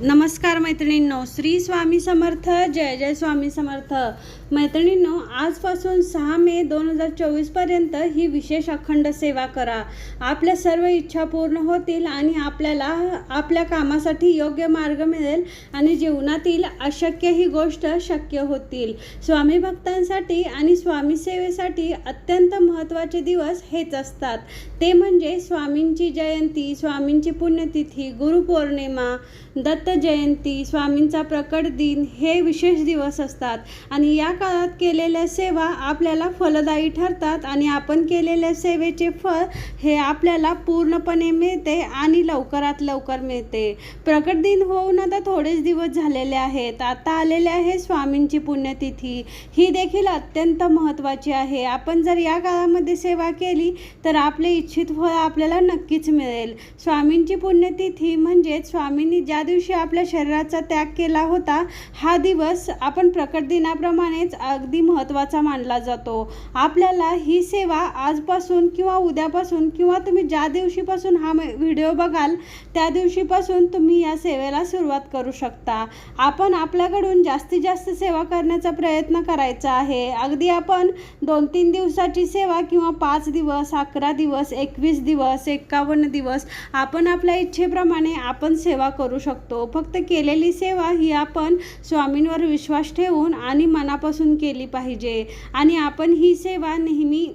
नमस्कार मैत्रिणींनो श्री स्वामी समर्थ जय जय स्वामी समर्थ. मैत्रिणींनो आजपासून सहा मे दोन हजार चोवीसपर्यंत ही विशेष अखंड सेवा करा. आपल्या सर्व इच्छा पूर्ण होतील आणि आपल्याला आपल्या कामासाठी योग्य मार्ग मिळेल आणि जीवनातील अशक्य ही गोष्ट शक्य होतील. स्वामी भक्तांसाठी आणि स्वामी सेवेसाठी अत्यंत महत्त्वाचे दिवस हेच असतात. ते म्हणजे स्वामींची जयंती स्वामींची पुण्यतिथी गुरुपौर्णिमा दत्त जयंती स्वामींचा प्रकट दिन हे विशेष दिवस असतात. आणि या काळात केलेल्या सेवा आपल्याला फलदायी ठरतात आणि आपण केलेल्या सेवेचे फळ हे आपल्याला पूर्णपणे मिळते आणि लवकरात लवकर मिळते. प्रकट दिन होऊन आता थोडेच दिवस झालेले आहेत. आता आलेले आहे स्वामींची पुण्यतिथी. ही देखील अत्यंत महत्त्वाची आहे. आपण जर या काळामध्ये सेवा केली तर आपले इच्छित फळ आपल्याला नक्कीच मिळेल. स्वामींची पुण्यतिथी म्हणजेच स्वामींनी ज्या दिवशी आपल्या शरीराचा त्याग केला होता हा दिवस आपण प्रकट दिनाप्रमाणेच अगदी महत्त्वाचा मानला जातो. आपल्याला ही सेवा आजपासून किंवा उद्यापासून किंवा तुम्ही ज्या दिवशीपासून हा व्हिडिओ बघाल त्या दिवशीपासून तुम्ही या सेवेला सुरुवात करू शकता. आपण आपल्याकडून जास्तीत जास्त सेवा करण्याचा प्रयत्न करायचा आहे. अगदी आपण दोन तीन दिवसाची सेवा किंवा पाच दिवस अकरा दिवस एकवीस दिवस एकावन्न दिवस आपण आपल्या इच्छेप्रमाणे आपण सेवा करू शकतो. फक्त केलेली सेवा ही आपण स्वामींवर विश्वास ठेवून आणि मनापासून केली पाहिजे. आणि आपण ही सेवा नेहमी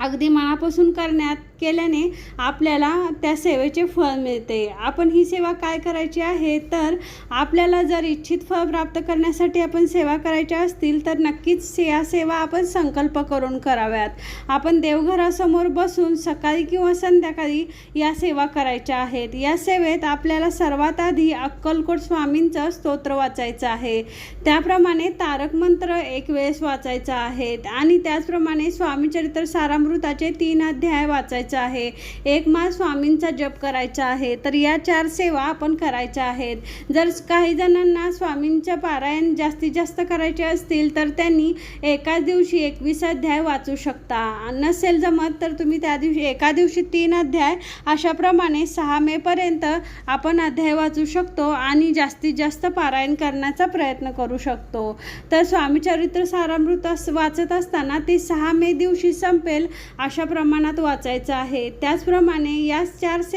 अगदी मनापासून करण्यात केल्याने आपल्याला त्या सेवेचे फळ मिळते. आपण ही सेवा काय करायची आहे? तर आपल्याला जर इच्छित फळ प्राप्त करण्यासाठी आपण सेवा करायच्या असतील तर नक्कीच या सेवा आपण संकल्प करून कराव्यात. आपण देवघरासमोर बसून सकाळी किंवा संध्याकाळी या सेवा करायच्या आहेत. या सेवेत आपल्याला सर्वात आधी अक्कलकोट स्वामींचं स्तोत्र वाचायचं आहे. त्याप्रमाणे तारक मंत्र एक वेळेस वाचायचा आहे. आणि त्याचप्रमाणे स्वामीचरित्र सारामृताचे तीन अध्याय वाचायचे आहे. एक मास स्वामींचा जप करायचा आहे तर या चार सेवा आपण करायच्या आहेत. जर काही जणांना स्वामींच्या पारायण जास्तीत जास्त करायचे असतील तर त्यांनी एकाच दिवशी एकवीस अध्याय वाचू शकता. नसेल जमत तर तुम्ही त्या दिवशी एका दिवशी तीन अध्याय अशाप्रमाणे सहा मेपर्यंत आपण अध्याय वाचू शकतो आणि जास्तीत जास्त पारायण करण्याचा प्रयत्न करू शकतो. तर स्वामीचरित्र सारामृत अस- वाचत असताना ते सहा मे दिवशी संपेल अशा प्रमाणात वाचायचं आहे. त्याचप्रमाणे या चार से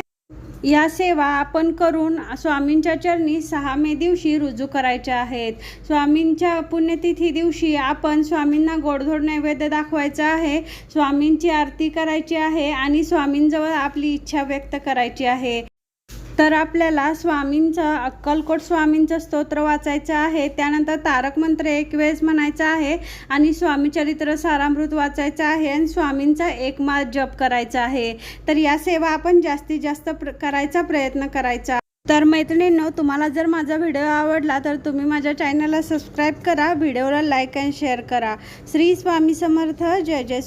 या सेवा आपण करून स्वामींच्या चरणी सहा मे दिवशी रुजू करायच्या आहेत. स्वामींच्या पुण्यतिथी दिवशी आपण स्वामींना गोडधोड नैवेद्य दाखवायचा आहे. स्वामींची आरती करायची आहे आणि स्वामींजवळ आपली इच्छा व्यक्त करायची आहे. तर आपल्याला स्वामींचं अक्कलकोट स्वामींचं स्तोत्र वाचायचं आहे. त्यानंतर तारक मंत्र एक वेळेस म्हणायचं आहे आणि स्वामीचरित्र सारामृत वाचायचं आहे आणि स्वामींचा एक मास जप करायचा आहे. तर या सेवा आपण जास्तीत जास्त प्र करायचा प्रयत्न करायचा. तर मैत्रिणींनो तुम्हाला जर माझा व्हिडिओ आवडला तर तुम्ही माझ्या चॅनलला सबस्क्राईब करा व्हिडिओला लाईक अँड शेअर करा. श्री स्वामी समर्थ जय जय